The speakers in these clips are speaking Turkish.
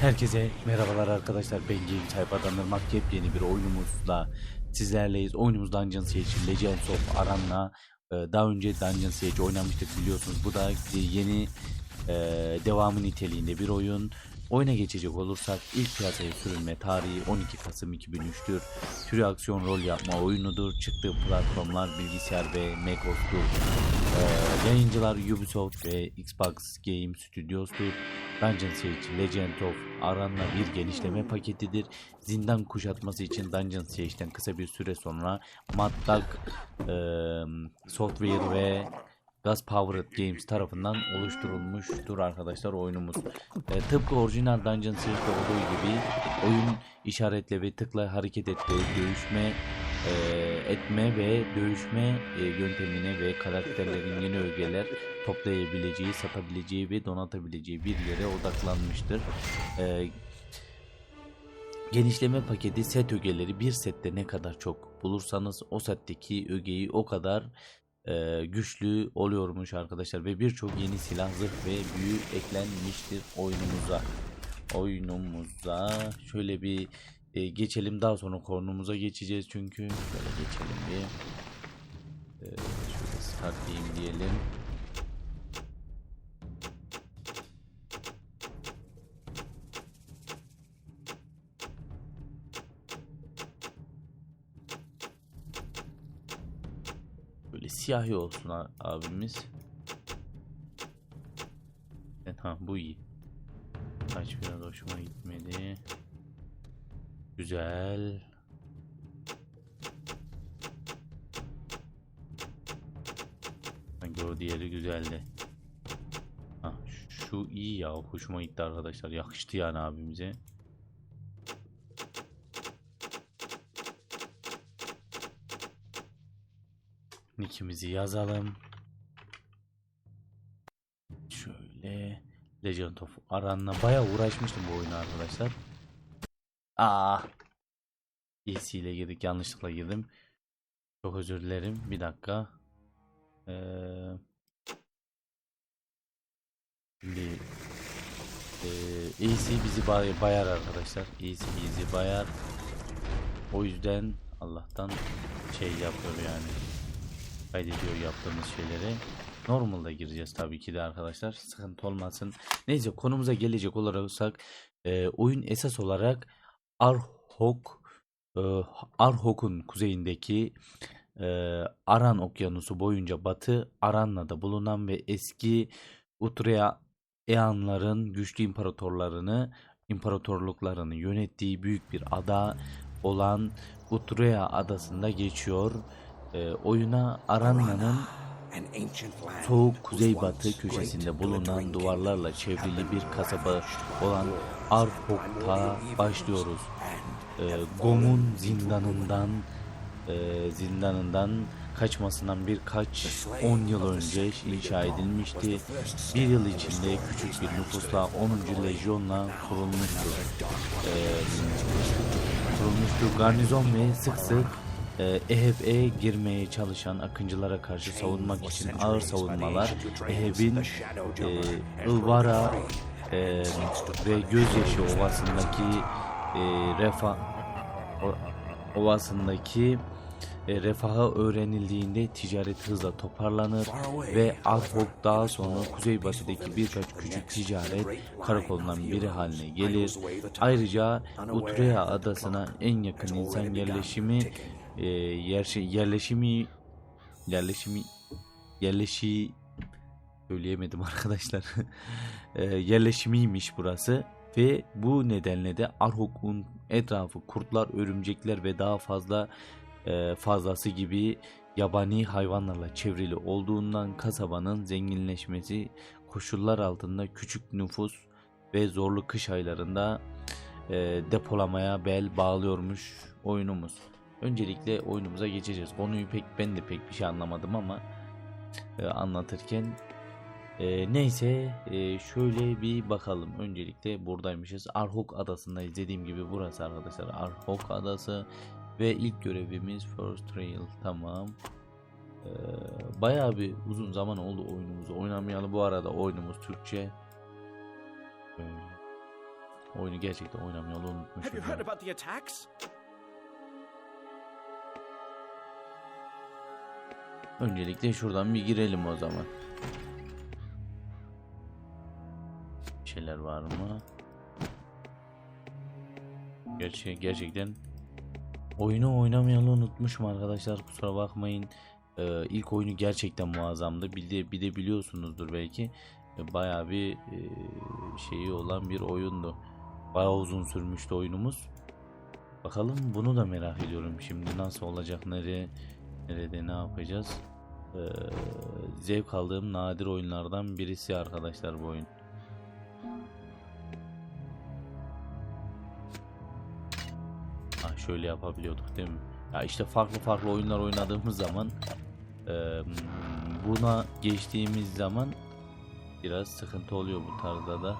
Herkese merhabalar arkadaşlar ben Cengiz Haypadan Irmak yepyeni bir oyunumuzla sizlerleyiz. Oyunumuz Dungeon Siege Legends of Aran'la e, daha önce Dungeon Siege oynamıştık biliyorsunuz. Bu da yeni e, devamı niteliğinde bir oyun. Oyuna geçecek olursak ilk piyasaya sürülme tarihi 12 Kasım 2003'tür. Türü aksiyon rol yapma oyunudur. Çıktığı platformlar bilgisayar ve macOS'tur. Ee, yayıncılar Ubisoft ve Xbox Game Studios'tur. Dungeon Siege Legend of Aran'la bir genişleme paketidir. Zindan kuşatması için Dungeon Siege'den kısa bir süre sonra Maddag e, Software ve Gas Powered Games tarafından oluşturulmuştur arkadaşlar oyunumuz. E, tıpkı orijinal Dungeon Siege'de olduğu gibi oyun işaretle ve tıkla hareket etme, dövüşme e, etme ve dövüşme e, yöntemine ve karakterlerin yeni ögeler toplayabileceği, satabileceği ve donatabileceği bir yere odaklanmıştır. E, genişleme paketi set ögeleri bir sette ne kadar çok bulursanız o setteki ögeyi o kadar e, güçlü oluyormuş arkadaşlar. Ve birçok yeni silah, zırh ve büyü eklenmiştir oyunumuza. Oyunumuza. Şöyle bir e, geçelim. Daha sonra konumuza geçeceğiz çünkü. Şöyle geçelim bir. E, şöyle start diyelim. Böyle siyahi olsun abimiz. Evet, ha bu iyi. Saç biraz hoşuma gitmedi. Güzel. Sanki o diğeri güzeldi. Ha, şu iyi ya. Hoşuma gitti arkadaşlar. Yakıştı yani abimize. Nickimizi yazalım. Şöyle Legend of Aran'la bayağı uğraşmıştım bu oyunu arkadaşlar. Aa. EC ile girdik. Yanlışlıkla girdim. Çok özür dilerim. Bir dakika. Ee, şimdi ee, EC bizi bay bayar arkadaşlar. EC bizi bayar. O yüzden Allah'tan şey yapıyor yani. Kaydediyor yaptığımız şeyleri. Normalde gireceğiz tabii ki de arkadaşlar. Sıkıntı olmasın. Neyse konumuza gelecek olursak e, oyun esas olarak Arhok e, Arhok'un kuzeyindeki e, Aran Okyanusu boyunca batı Aranla'da bulunan ve eski Utrea Eanların güçlü imparatorlarını imparatorluklarını yönettiği büyük bir ada olan Utrea adasında geçiyor. E, oyuna Aranla'nın soğuk kuzeybatı köşesinde bulunan duvarlarla çevrili bir kasaba olan Arhok'ta başlıyoruz. Ee, Gom'un zindanından e, zindanından kaçmasından birkaç 10 yıl önce inşa edilmişti. Bir yıl içinde küçük bir nüfusla 10. lejyonla kurulmuştu. Ee, kurulmuştu. Garnizon ve sık sık e, EHB'e girmeye çalışan akıncılara karşı savunmak için ağır savunmalar EHB'in e, Ilvara e, ve Gözyaşı Ovası'ndaki e, refa o- ovasındaki e, refaha öğrenildiğinde ticaret hızla toparlanır ve Arfok daha sonra kuzeybatıdaki birkaç küçük ticaret karakolundan biri haline gelir. Ayrıca Utrea adasına en yakın insan yerleşimi e, yer, yerleşimi yerleşimi yerleşi söyleyemedim arkadaşlar. e, yerleşimiymiş burası ve bu nedenle de Arhok'un etrafı kurtlar, örümcekler ve daha fazla e, fazlası gibi yabani hayvanlarla çevrili olduğundan kasabanın zenginleşmesi koşullar altında küçük nüfus ve zorlu kış aylarında e, depolamaya bel bağlıyormuş oyunumuz. Öncelikle oyunumuza geçeceğiz. Konuyu pek ben de pek bir şey anlamadım ama e, anlatırken e, neyse e, şöyle bir bakalım. Öncelikle buradaymışız. Arhok adasındayız. Dediğim gibi burası arkadaşlar. Arhok adası ve ilk görevimiz First Trail. Tamam. E, bayağı bir uzun zaman oldu oyunumuzu oynamayalı. Bu arada oyunumuz Türkçe. Böyle. oyunu gerçekten oynamayalı unutmuşum. Öncelikle şuradan bir girelim o zaman. Bir şeyler var mı? Gerçi gerçekten oyunu oynamayalı unutmuşum arkadaşlar kusura bakmayın. Ee, ilk oyunu gerçekten muazzamdı. Bir de, bir de biliyorsunuzdur belki e, bayağı bir e, şeyi olan bir oyundu. Bayağı uzun sürmüştü oyunumuz. Bakalım bunu da merak ediyorum şimdi nasıl olacak nereye nerede ne yapacağız. Ee, zevk aldığım nadir oyunlardan birisi arkadaşlar bu oyun. Ha şöyle yapabiliyorduk değil mi? Ya işte farklı farklı oyunlar oynadığımız zaman e, buna geçtiğimiz zaman biraz sıkıntı oluyor bu tarzda da.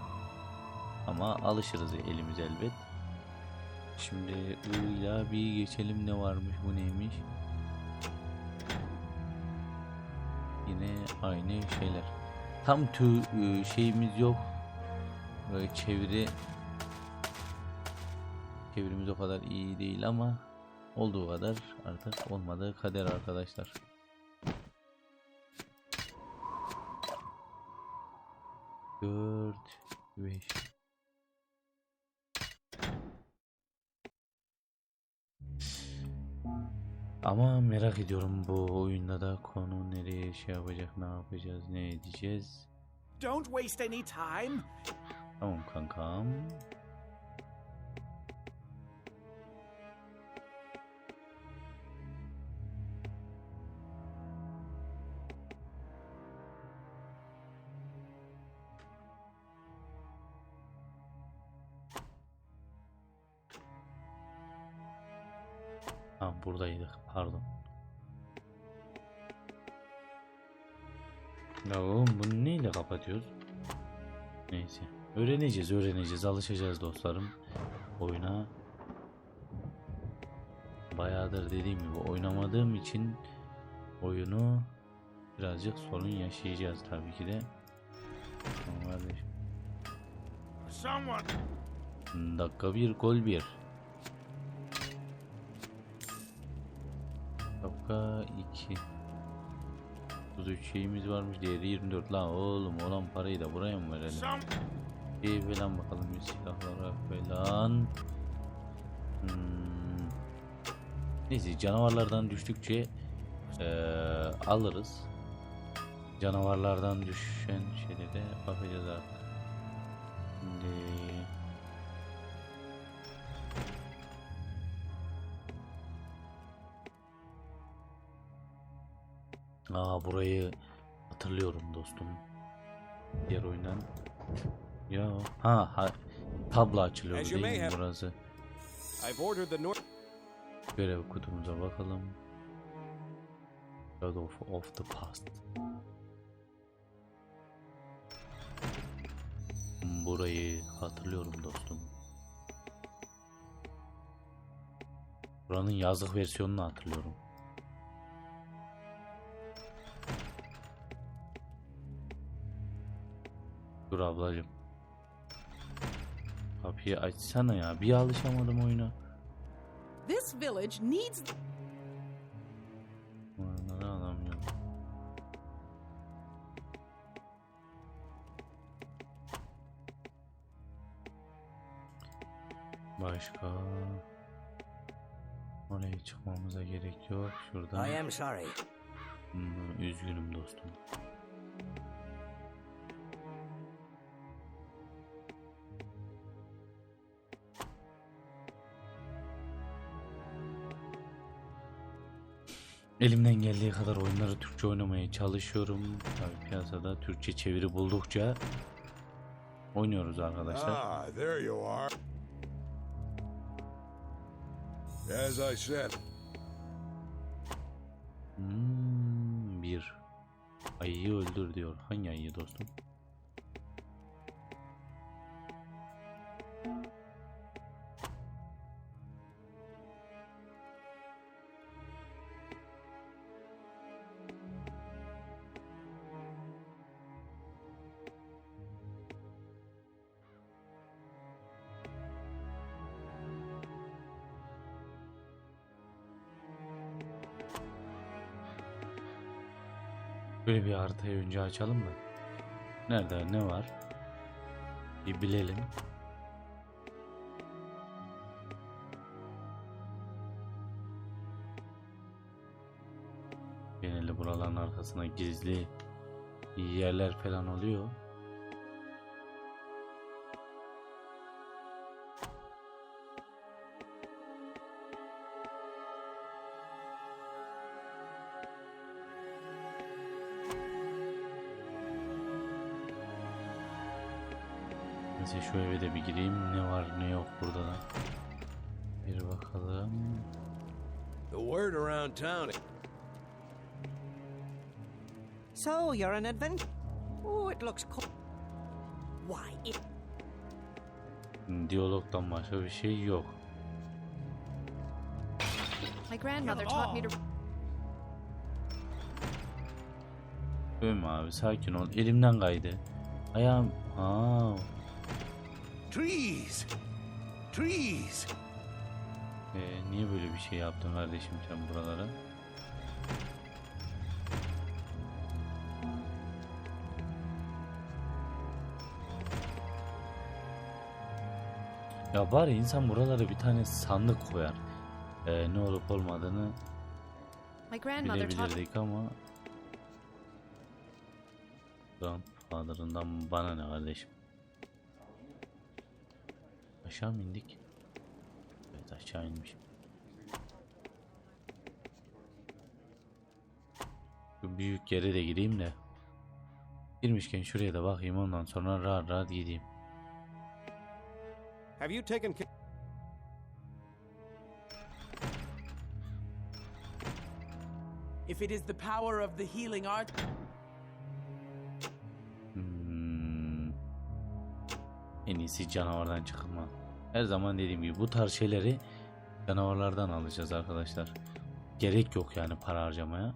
Ama alışırız elimiz elbet. Şimdi ila bir geçelim ne varmış bu neymiş? Yine aynı şeyler. Tam tü e, şeyimiz yok. Böyle çeviri çevirimiz o kadar iyi değil ama olduğu kadar artık olmadığı kader arkadaşlar. Dört, beş. Ama merak ediyorum bu oyunda da konu nereye şey yapacak, ne yapacağız, ne edeceğiz. Don't waste any time. Tamam kankam. Kapatıyoruz? Neyse. Öğreneceğiz, öğreneceğiz, alışacağız dostlarım. Oyuna bayağıdır dediğim gibi oynamadığım için oyunu birazcık sorun yaşayacağız tabii ki de. Kardeşim. Dakika bir, gol bir. Dakika iki. 33 şeyimiz varmış diğeri 24 lan oğlum olan parayı da buraya mı verelim? Bir falan bakalım bir silahlara falan. Hmm. Neyse canavarlardan düştükçe eee, alırız. Canavarlardan düşen şeyde de bakacağız artık. Şimdi Aa burayı hatırlıyorum dostum. Diğer oyundan. Ya ha, ha tablo açılıyor değil mi burası? Görev kutumuza bakalım. God of, of the Past. Burayı hatırlıyorum dostum. Buranın yazlık versiyonunu hatırlıyorum. Dur ablacım. Kapıyı açsana ya. Bir alışamadım oyuna. This village needs Bunları alamıyorum. Başka Oraya çıkmamıza gerek yok. Şuradan. I am sorry. Hmm, üzgünüm dostum. Elimden geldiği kadar oyunları Türkçe oynamaya çalışıyorum. Tabii piyasada Türkçe çeviri buldukça oynuyoruz arkadaşlar. Ah, there you are. As I said, Hmm, bir ayıyı öldür diyor. Hangi ayıyı dostum? Haritayı önce açalım da. Nerede ne var? Bir bilelim. Genelde buraların arkasına gizli yerler falan oluyor. Neyse şu eve de bir gireyim. Ne var ne yok burada da. Bir bakalım. The word around town. So you're an adventure. Oh, it looks cool. Why, it Diyalogdan başka bir şey yok. My grandmother taught me to Öyle abi sakin ol. Elimden kaydı. Ayağım... Aa, Trees! Trees! e, niye böyle bir şey yaptın kardeşim sen buralara? Ya bari insan buralara bir tane sandık koyar. E, ne olup olmadığını my grandmother taught bilebilirdik ama Grandfather'ından bana ne kardeşim? Aşağı mı indik? Evet aşağı inmiş. Şu büyük yere de gireyim de. Girmişken şuraya da bakayım ondan sonra rahat rahat gideyim. Have you taken? If it is the power of the healing art, Hmm. En iyisi canavardan çıkma. Her zaman dediğim gibi bu tarz şeyleri canavarlardan alacağız arkadaşlar. Gerek yok yani para harcamaya.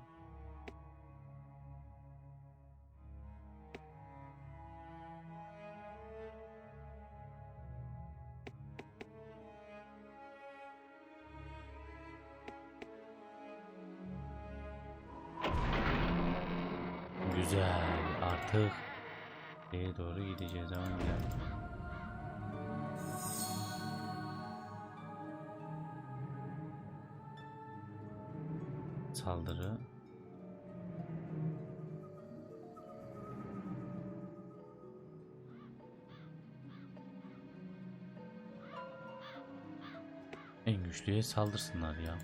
En güçlüye saldırsınlar ya.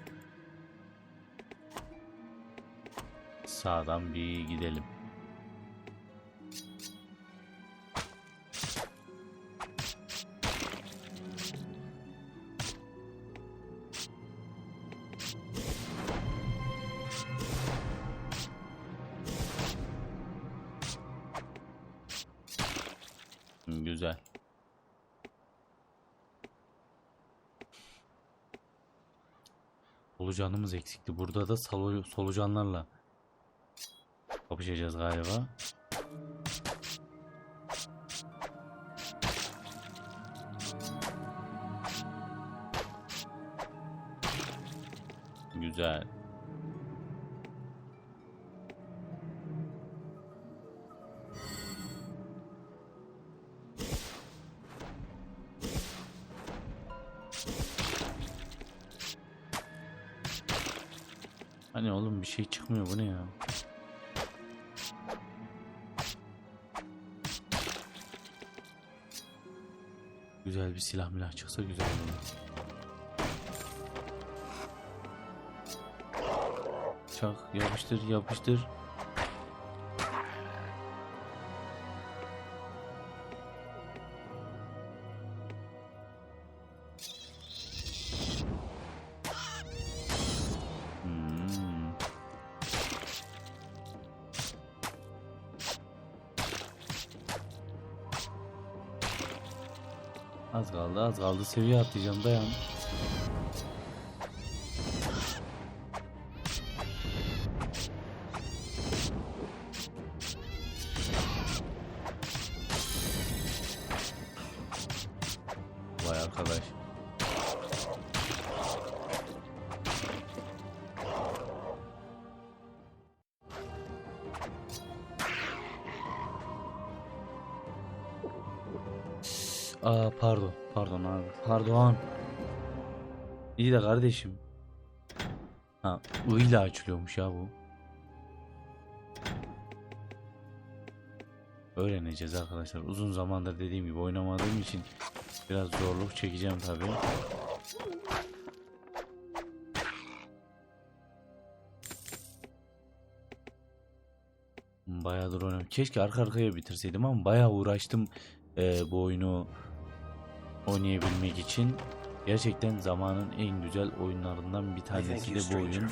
Sağdan bir gidelim. Solucanımız eksikti. Burada da solu- solucanlarla kapışacağız galiba. Hani oğlum bir şey çıkmıyor bu ne ya? Güzel bir silah milah çıksa güzel olur. Çak yapıştır yapıştır. kaldı. Seviye atlayacağım. Dayan. Vay arkadaş. Aa pardon. Pardon abi. Pardon. İyi de kardeşim. Ha, I ile açılıyormuş ya bu. Öğreneceğiz arkadaşlar. Uzun zamandır dediğim gibi oynamadığım için biraz zorluk çekeceğim tabii. Bayağıdır oynadım. Keşke arka arkaya bitirseydim ama bayağı uğraştım eee, bu oyunu oynayabilmek için. Gerçekten zamanın en güzel oyunlarından bir tanesi de bu oyun.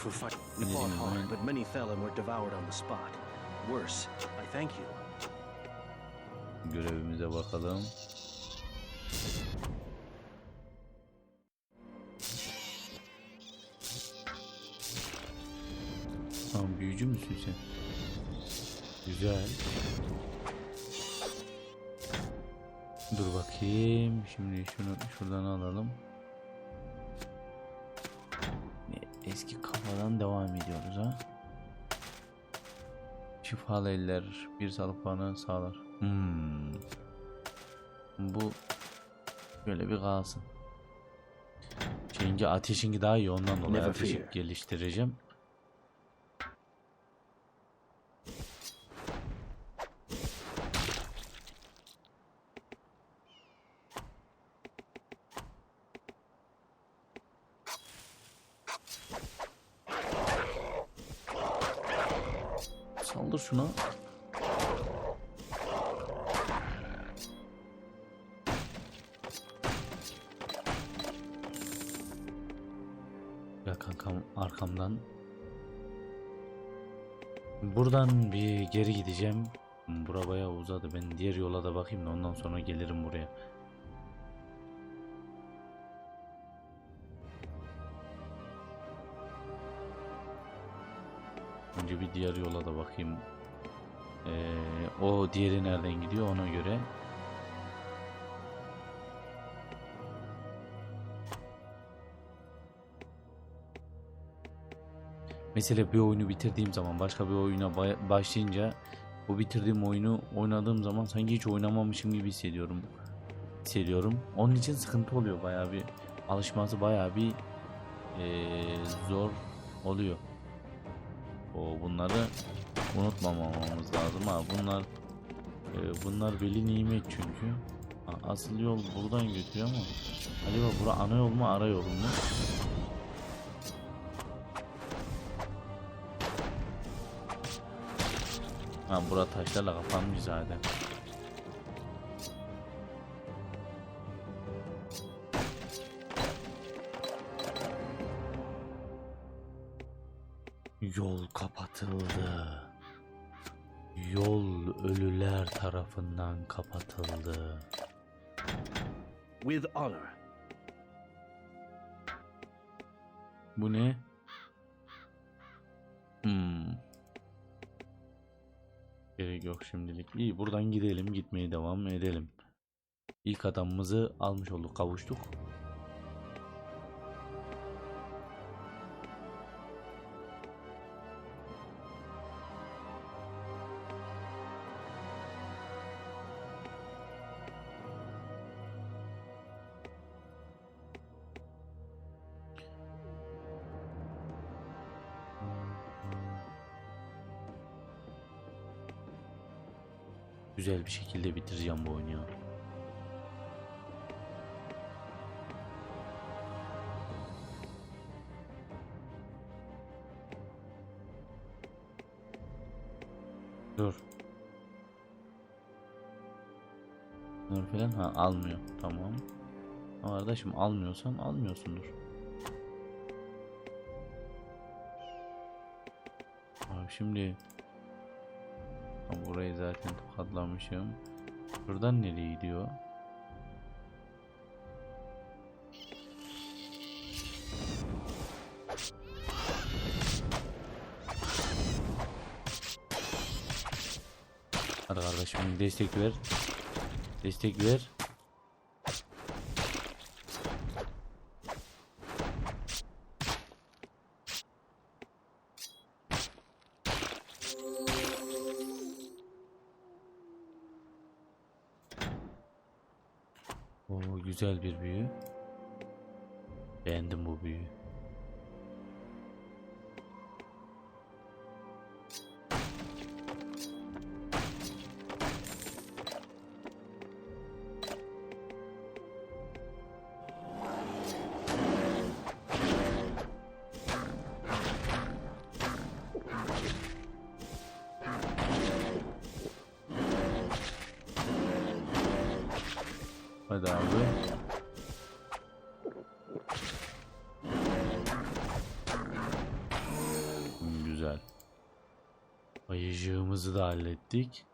Görevimize bakalım. Tamam büyücü müsün sen? Güzel. Dur bakayım. Şimdi şunu şuradan alalım. Eski kafadan devam ediyoruz ha. Şifalı eller bir sağlık puanı sağlar. Hmm. Bu böyle bir kalsın. Çünkü ateşinki daha iyi ondan dolayı ateşi geliştireceğim. Şuna. Ya kankam arkamdan. Buradan bir geri gideceğim. Bura bayağı uzadı. Ben diğer yola da bakayım da ondan sonra gelirim buraya. Önce bir diğer yola da bakayım. Ee, o diğeri nereden gidiyor ona göre. Mesela bir oyunu bitirdiğim zaman başka bir oyuna ba- başlayınca bu bitirdiğim oyunu oynadığım zaman sanki hiç oynamamışım gibi hissediyorum. Hissediyorum. Onun için sıkıntı oluyor bayağı bir alışması bayağı bir eee, zor oluyor. O bunları unutmamamamız lazım ha. Bunlar eee, bunlar veli nimet çünkü. Ha, asıl yol buradan götürüyor ama acaba bura ana yol mu ara yol mu? Ha bura taşlarla kapanmış zaten. Tarafından kapatıldı. With honor. Bu ne? Hmm. Gerek yok şimdilik. İyi buradan gidelim. Gitmeye devam edelim. İlk adamımızı almış olduk. Kavuştuk. Bir şekilde bitireceğim bu oyunu ya. Dur. Bunları falan ha almıyor. Tamam. Ama Kardeşim almıyorsan almıyorsundur. Abi şimdi Burayı zaten tokatlamışım. Buradan nereye gidiyor? Hadi kardeşim destek ver. Destek ver. Güzel bir büyü. Beğendim bu büyüyü. Hadi abi. Hmm, Güzel. Ayıcığımızı da hallettik.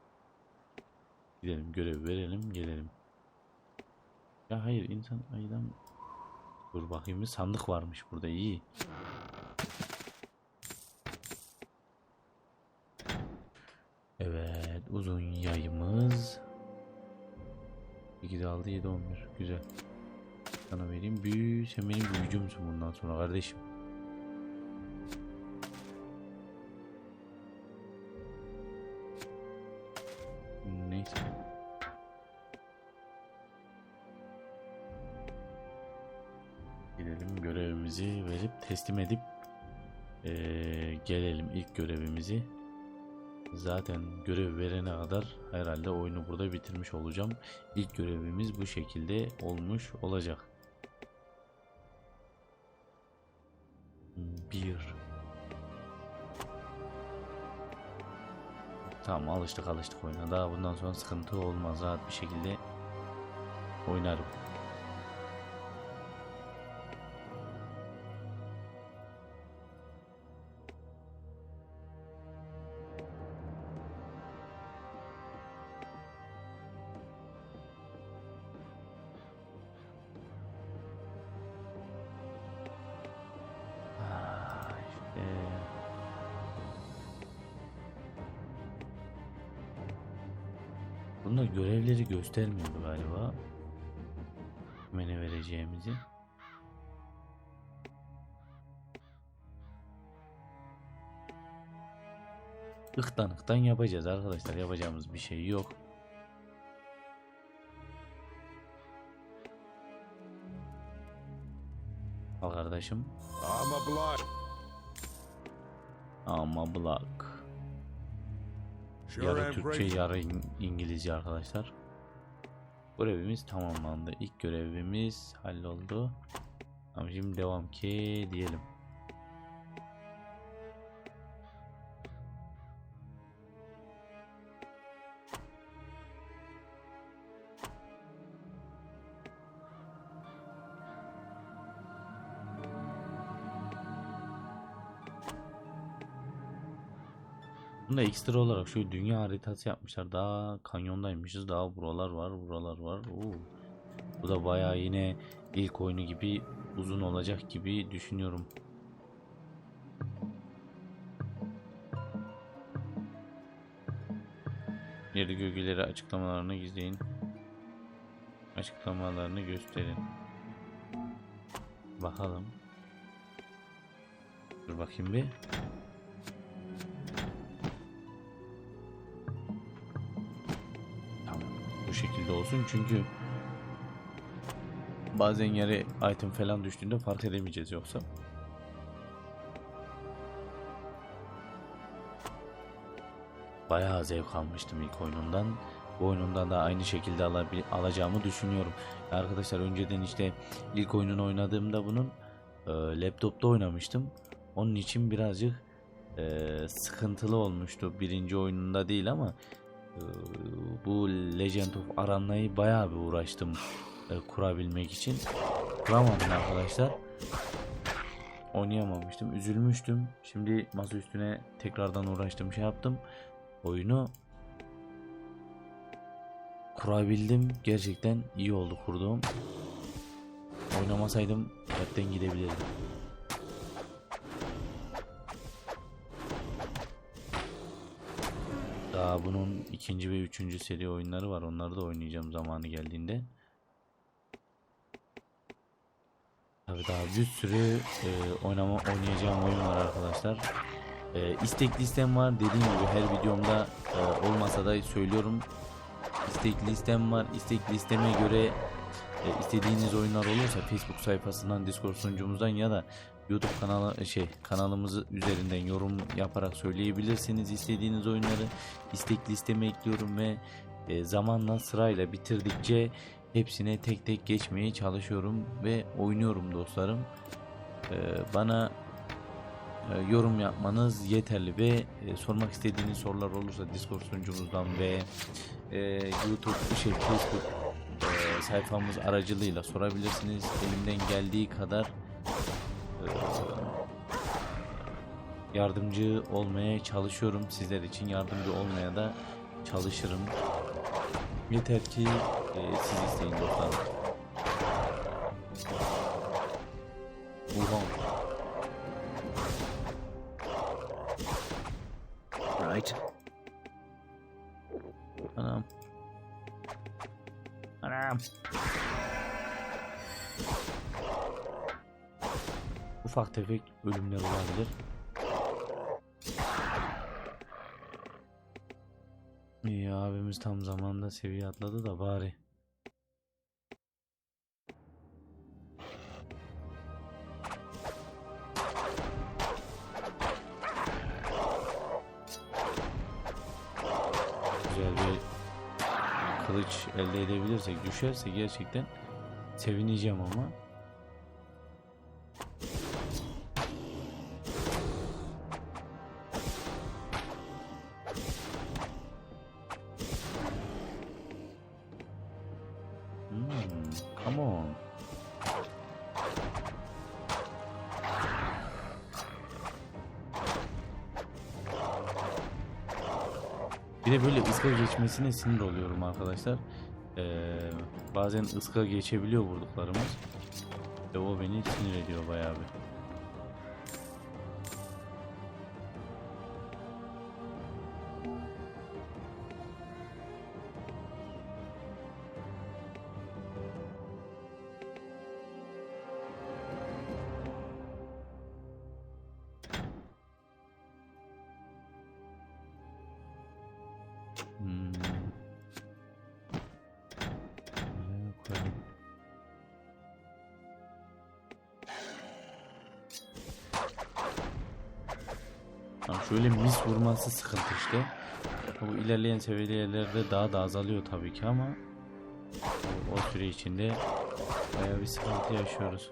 Gidelim görev verelim gelelim. Ya hayır insan ayıdan... Dur bakayım bir sandık varmış burada iyi. Aldı 7 11 güzel. Sana vereyim büyü sen benim büyücümsün bundan sonra kardeşim. Neyse. Gidelim görevimizi verip teslim edip eee, gelelim ilk görevimizi. Zaten görev verene kadar herhalde oyunu burada bitirmiş olacağım. İlk görevimiz bu şekilde olmuş olacak. Bir. Tamam alıştık alıştık oyuna. Daha bundan sonra sıkıntı olmaz. Rahat bir şekilde oynarım. Bunda görevleri göstermiyordu galiba. Kime ne vereceğimizi. Iktan ıktan yapacağız arkadaşlar. Yapacağımız bir şey yok. Al kardeşim. I'm a block. Ama Black. Yarı Türkçe yarı İng- İngilizce arkadaşlar. Görevimiz tamamlandı. İlk görevimiz halloldu. Ama şimdi devam ki diyelim. Bunda ekstra olarak şu dünya haritası yapmışlar. Daha kanyondaymışız. Daha buralar var, buralar var. Oo. Bu da bayağı yine ilk oyunu gibi uzun olacak gibi düşünüyorum. Yeri gölgeleri açıklamalarını gizleyin. Açıklamalarını gösterin. Bakalım. Dur bakayım bir. Şekilde olsun çünkü bazen yere item falan düştüğünde fark edemeyeceğiz yoksa. Bayağı zevk almıştım ilk oyunundan. Bu oyunundan da aynı şekilde alabil- alacağımı düşünüyorum. Arkadaşlar önceden işte ilk oyununu oynadığımda bunun e, laptopta oynamıştım. Onun için birazcık e, sıkıntılı olmuştu. Birinci oyununda değil ama bu Legend of Aranna'yı bayağı bir uğraştım e, kurabilmek için. Kuramadım arkadaşlar. Oynayamamıştım. Üzülmüştüm. Şimdi masa üstüne tekrardan uğraştım. Şey yaptım. Oyunu kurabildim. Gerçekten iyi oldu kurduğum. Oynamasaydım hepten gidebilirdim. Daha bunun ikinci ve üçüncü seri oyunları var. Onları da oynayacağım zamanı geldiğinde. Tabii daha bir sürü e, oynama oynayacağım oyun var arkadaşlar. E, istek listem var. Dediğim gibi her videomda e, olmasa da söylüyorum. İstek listem var. İstek listeme göre E, istediğiniz oyunlar olursa Facebook sayfasından, Discord sunucumuzdan ya da YouTube kanalı şey kanalımızı üzerinden yorum yaparak söyleyebilirsiniz istediğiniz oyunları. istek listeme ekliyorum ve e, zamanla sırayla bitirdikçe hepsine tek tek geçmeye çalışıyorum ve oynuyorum dostlarım. E, bana e, yorum yapmanız yeterli ve e, sormak istediğiniz sorular olursa Discord sunucumuzdan ve e, YouTube şey Facebook e, sayfamız aracılığıyla sorabilirsiniz. Elimden geldiği kadar e, yardımcı olmaya çalışıyorum. Sizler için yardımcı olmaya da çalışırım. Yeter ki e, siz isteyin dostlarım. Ulan. Right. Anam. Anam. Ufak tefek ölümler olabilir. İyi abimiz tam zamanında seviye atladı da bari. Güzel bir kılıç elde edebilirsek düşerse gerçekten sevineceğim ama. Come on. Bir de böyle ıska geçmesine sinir oluyorum arkadaşlar. Ee, bazen ıska geçebiliyor vurduklarımız. Ve o beni sinir ediyor bayağı bir. Tamam, şöyle mis vurması sıkıntı işte. Bu ilerleyen seviyelerde daha da azalıyor tabii ki ama o, süre içinde bayağı bir sıkıntı yaşıyoruz.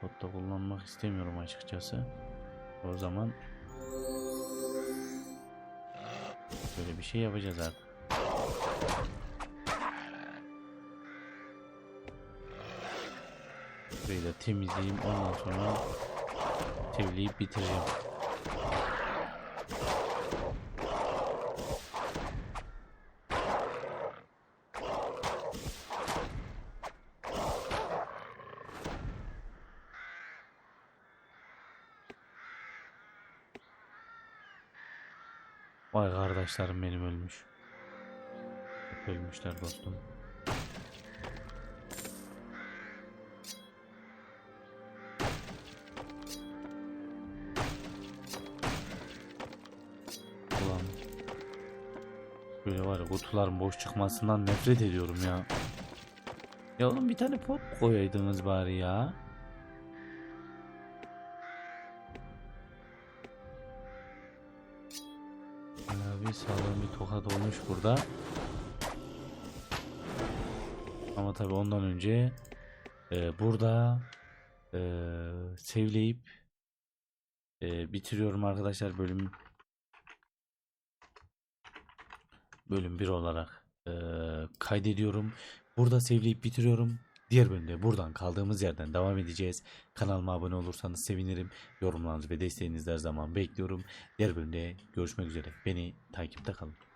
Potta kullanmak istemiyorum açıkçası. O zaman Böyle bir şey yapacağız artık. Burayı da temizleyeyim ondan sonra temizleyip bitireceğim. Vay kardeşlerim benim ölmüş. Ölmüşler dostum. Böyle var ya kutuların boş çıkmasından nefret ediyorum ya. Ya oğlum bir tane pot koyaydınız bari ya. Bir sağlam bir tokat olmuş burada. Ama tabi ondan önce e, burada e, sevleyip e, bitiriyorum arkadaşlar bölüm bölüm 1 olarak e, kaydediyorum. Burada sevleyip bitiriyorum. Diğer bölümde buradan kaldığımız yerden devam edeceğiz. Kanalıma abone olursanız sevinirim. Yorumlarınızı ve desteğinizi her zaman bekliyorum. Diğer bölümde görüşmek üzere. Beni takipte kalın.